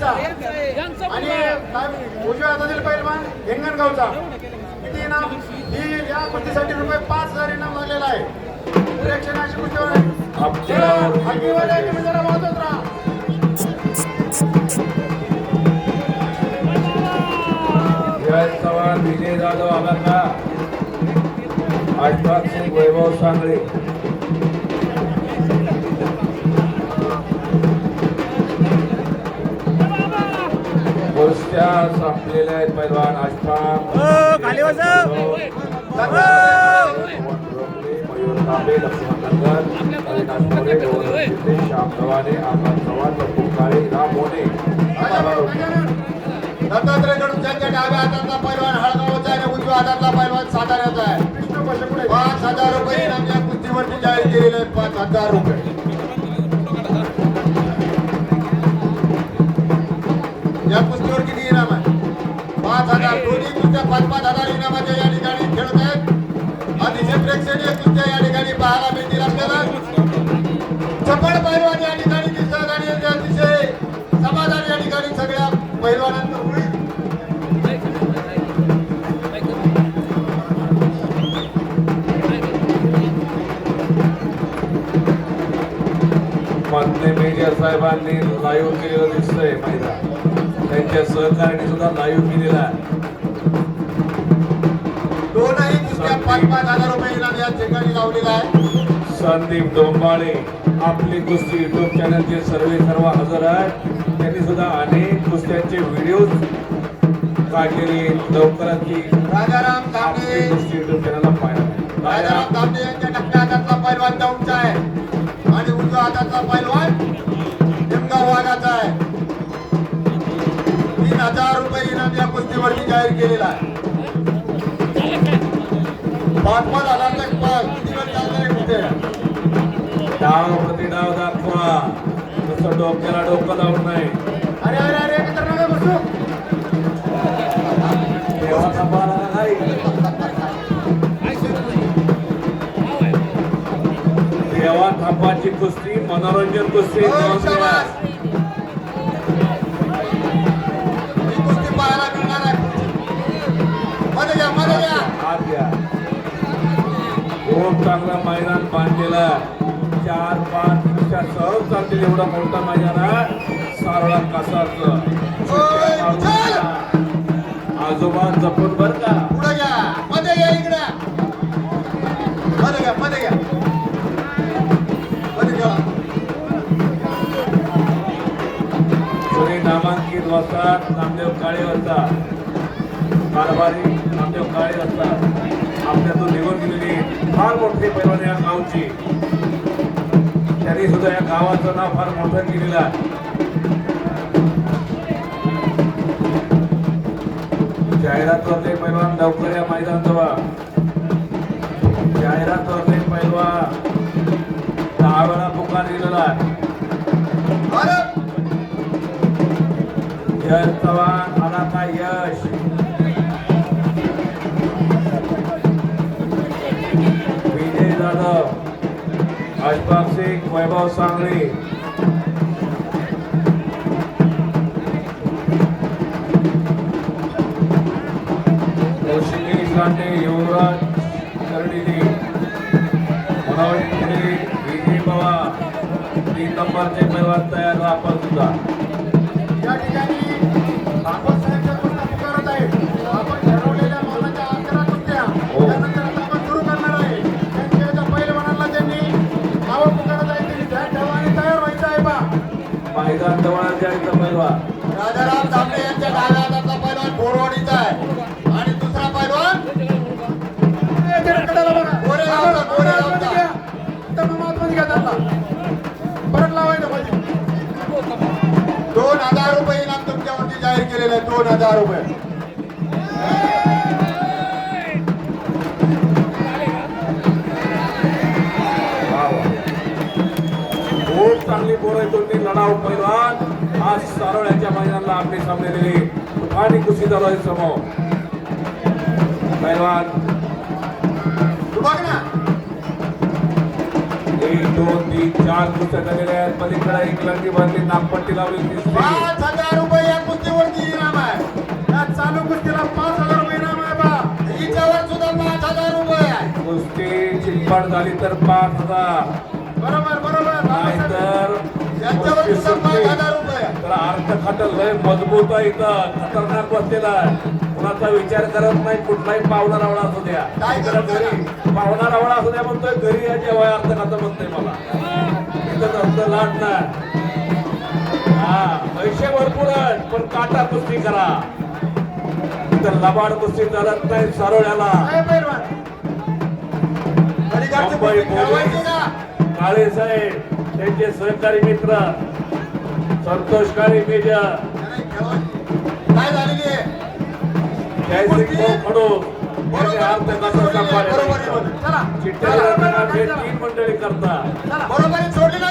कुस्तीचा आणि काय- उजव्या हातातील पैलवान हिंगणगावचा किती इनाम? ही या कुस्तीसाठी रुपये पाच हजार इनाम लागलेला आहे. तुम्ही जरा वाजवत राहा. जय चव्हाण विजय जाधव आजपास सिंग वैभव सांगळे. नंदन अविनाश मोरे गौरव शिंदे श्याम चव्हाणे आकाश चव्हाण बप्पू काळे राम मोने. दत्तात्रय कडूच्या डाव्या हातातला पैलवान हळगावचा आहे आणि उजव्या हातातला पैलवान साताऱ्याचा आहे. पाच हजार रुपये इनाम या कुस्तीवरती जाहीर केलेले आहेत पाच हजार रुपये. दोन्ही कुस्त्या पाच इनामाच्या या ठिकाणी खेळत आहेत. अतिशय प्रेक्षणीय कुस्त्या या ठिकाणी पाहायला मिळतील आपल्याला. चपळ पैलवान या ठिकाणी दिसतात आणि अतिशय समाधान या ठिकाणी सगळ्या पैलवानांना होईल. मधले मेजर साहेबांनी लाईव्ह केलेलं दिसतंय मैदान. त्यांच्या सहकार्याने सुद्धा लाईव्ह केलेला आहे. पाच पाच हजार रुपये इनाम या ठिकाणी लावलेला आहे. संदीप डोंबाळे आपली कुस्ती युट्यूब चॅनलचे सर्वे सर्व हजर आहेत. त्यांनी सुद्धा अनेक कुस्त्यांचे व्हिडिओ काढलेले आहेत. लवकरच ती राजाराम आपली तांबे कुस्ती युट्यूब चॅनलला पाहायला राजाराम तांबे यांच्या डाव्या हातातला पैलवान दौंडचा आहे. आणि उजव्या हातातला पैलवान निमगाव वाघाचा आहे. तीन हजार रुपये इनाम या कुस्तीवरती जाहीर केलेला आहे. डाव प्रति डाव दाखवा नुसतं डोक्याला डोकं लावून नाही. अरे अरे अरे एकत्र नका बसू. देवाचा बाळा नाही. देवा थापाची कुस्ती मनोरंजन कुस्ती चांगलं मैदान बांधलेलं चार पाच दिवसात सहज चालतील एवढा मोठा मैदान सारळा कासारचं. चल. आजोबा जपून बर का? पुढे घ्या. मध्ये घ्या इकडे. मध्ये घ्या मध्ये घ्या. मध्ये घ्या. सगळे नामांकित वस्तात नामदेव काळे असतात कारभारी नामदेव काळे असतात आपल्यातून निघून गेलेली फार मोठी पैलवान या गावची. त्यांनी सुद्धा या गावाचं नाव फार मोठं केलेलं आहे. जाहिरातवरले पैलवान लवकर या मैदान जवळ जाहिरातवरले पैलवा दहा वेळा पुकार दिलेला आहे. जय चव्हाण. अशफाक सिंग वैभव सांगळे कौशिकी कांडे युवराज कर्डिली मनोज पुढे विजय पवार तीन नंबरचे पैलवान तयार राहा आपण सुद्धा मैदान जवळ जायचं पैलवान. राजाराम तांबे यांच्या डाव्या हातातला पैलवान बोरवाडीचा आहे. आणि दुसरा पैलवान. गोरेगावचा, गोरेगावचा. परत लावायचं पाहिजे. दोन हजार रुपये इनाम तुमच्यावरती जाहीर केलेलं आहे दोन हजार रुपये. चांगली पोरं दोन्ही लढाऊ पैलवान आज या मैदानाला आपले सामलेले आणि कुशीदा रोहित समोर. पैलवान एक दोन तीन चार कुस्त्या झालेल्या आहेत. पलीकडे एक लंगी नागपट्टी लावली आहे. या चालू झाली तर पाच हजार. बरोबर बरोबर. नाहीतर यांच्यावर अर्थ खातं लय मजबूत आहे इथं. खतरनाक बसलेला आहे. कुणाचा विचार करत नाही कुठलाही पाहुणा रावळा असू द्या? घरी? पाहुणा रावळा असू द्या म्हणतोय घरी या जेव्हा अर्थ खातं म्हणतोय मला. इथं नसतं लाट नाही. हा पैसे भरपूर आहेत पण काटा कुस्ती करा. इथं लबाड कुस्ती चालत नाही सारोळ्याला. मुंबई काळे साहेब त्यांचे सहकारी मित्र. संतोष काळे खेळवायची. काय झालेली आहे. जयसिंग खडू चिठ्ठ्या तीन मंडळी करतात चला. बरोबर सोडली ना